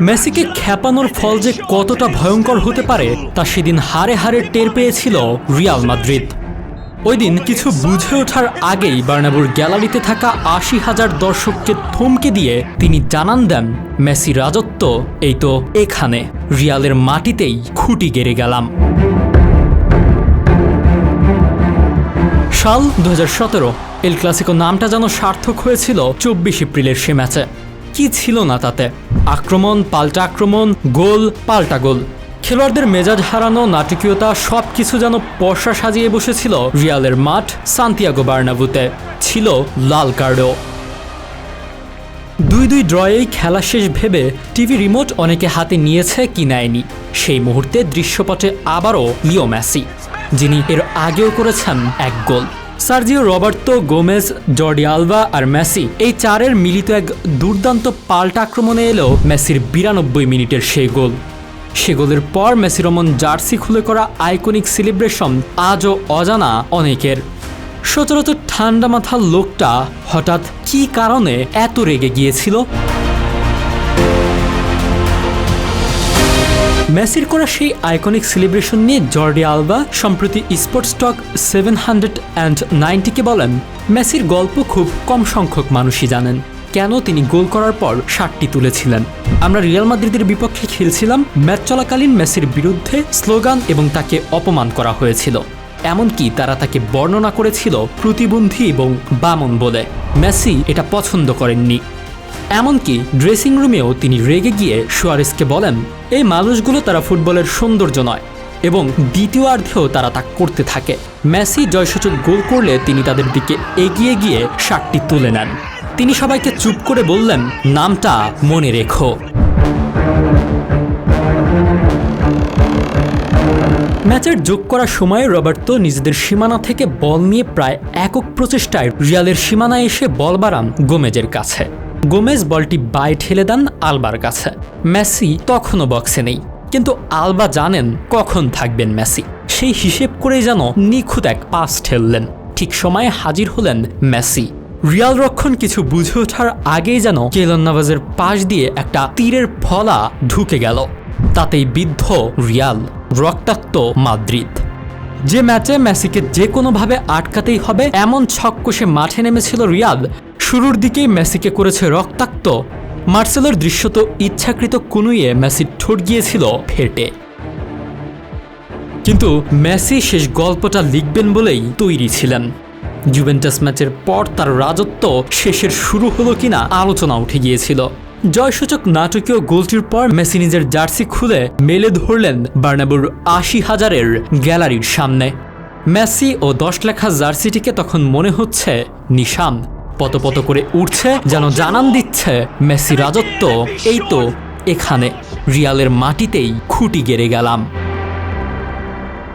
মেসিকে খ্যাপানোর ফল যে কতটা ভয়ঙ্কর হতে পারে, তা সেদিন হারে হারে টের পেয়েছিল রিয়াল মাদ্রিদ। ওই দিন কিছু বুঝে ওঠার আগেই বার্নাবুর গ্যালারিতে থাকা আশি হাজার দর্শককে থমকে দিয়ে তিনি জানান দেন, মেসি রাজত্ব, এই তো এখানে। রিয়ালের মাটিতেই খুঁটি গেড়ে গেলাম। সাল দু হাজার সতেরো, এল ক্লাসিকো নামটা যেন সার্থক হয়েছিল চব্বিশ এপ্রিলের সে ম্যাচে। কি ছিল না তাতে? আক্রমণ, পাল্টা আক্রমণ, গোল, পাল্টা গোল। খেলোয়াড়দের মেজাজ হারানো, নাটকীয়তা সব কিছু যেন পর্ষা সাজিয়ে বসেছিল রিয়ালের মাঠ সান্তিয়াগো বার্নাবুতে। ছিল লাল কার্ডও। দুই দুই ড্রয়েই খেলা শেষ ভেবে টিভি রিমোট অনেকে হাতে নিয়েছে কি নেয়নি। সেই মুহূর্তে দৃশ্যপটে আবারও লিও মেসি, যিনি এর আগেও করেছেন এক গোল। Sergio Roberto, Gomez, Jordi Alba আর মেসি। এই চারের মিলিত এক দুর্দান্ত পাল্টা আক্রমণে এলো মেসির বিরানব্বই মিনিটের সেই গোল। সে গোলের পর মেসি রমন জার্সি খুলে করা আইকনিক সেলিব্রেশন আজও অজানা অনেকের। সচরাচর ঠান্ডা মাথার লোকটা হঠাৎ কী কারণে এত রেগে গিয়েছিল? মেসির করা সেই আইকনিক সেলিব্রেশন নিয়ে জর্ডি আলবা সম্প্রতি sports talk seven hundred and নাইনটিকে বলেন, মেসির গল্প খুব কম সংখ্যক মানুষই জানেন। কেন তিনি গোল করার পর ষাটটি তুলেছিলেন? আমরা রিয়াল মাদ্রিদের বিপক্ষে খেলছিলাম, ম্যাচ চলাকালীন মেসির বিরুদ্ধে স্লোগান এবং তাকে অপমান করা হয়েছিল। এমনকি তারা তাকে বর্ণনা করেছিল প্রতিবন্ধী এবং বামন বলে। মেসি এটা পছন্দ করেননি। এমনকি ড্রেসিং রুমেও তিনি রেগে গিয়ে সুয়ারেসকে বলেন, এই মানুষগুলো তারা ফুটবলের সৌন্দর্য নয় এবং দ্বিতীয়ার্ধেও তারা তা করতে থাকে। মেসি জয়সূচক গোল করলে তিনি তাদের দিকে এগিয়ে গিয়ে শার্টটি তুলে নেন। তিনি সবাইকে চুপ করে বললেন, নামটা মনে রেখো। ম্যাচের যোগ করার সময় রবার্তো নিজেদের সীমানা থেকে বল নিয়ে প্রায় একক প্রচেষ্টায় রিয়ালের সীমানায় এসে বল বাড়ান গোমেজের কাছে। গোমেজ বলটি বাই ঠেলে দেন আলবার কাছে। মেসি তখনও বক্সে নেই। কিন্তু আলবা জানেন কখন থাকবেন মেসি। সেই হিসেব করেই যেন নিখুঁত এক পাস ঠেললেন। ঠিক সময়ে হাজির হলেন মেসি। রিয়াল রক্ষণ কিছু বুঝে ওঠার আগেই যেন কেলন নাভাজের পাশ দিয়ে একটা তীরের ফলা ঢুকে গেল। তাতেই বিদ্ধ রিয়াল, রক্তাক্ত মাদ্রিদ। যে ম্যাচে মেসিকে যে কোনোভাবে আটকাতেই হবে, এমন ছক কষে মাঠে নেমেছিল রিয়াল। শুরুর দিকেই মেসিকে করেছে রক্তাক্ত। মার্সেলোর দৃশ্যত ইচ্ছাকৃত কুনুইয়ে মেসির ঠোঁট গিয়েছিল ফেটে। কিন্তু মেসি শেষ গল্পটা লিখবেন বলেই তৈরি ছিলেন। জুভেন্টাস ম্যাচের পর তার রাজত্ব শেষের শুরু হলো কিনা আলোচনা উঠে গিয়েছিল। জয়সূচক নাটকীয় গোলটির পর মেসি নিজের জার্সি খুলে মেলে ধরলেন বার্নাবুর আশি হাজারের গ্যালারির সামনে। মেসি ও দশ লেখা জার্সিটিকে তখন মনে হচ্ছে নিশান। পত করে উঠছে, যেন জানান দিচ্ছে, মেসি রাজত্ব। এই তো, এখানে রিয়ালের মাটিতেই খুঁটি গেড়ে গেলাম।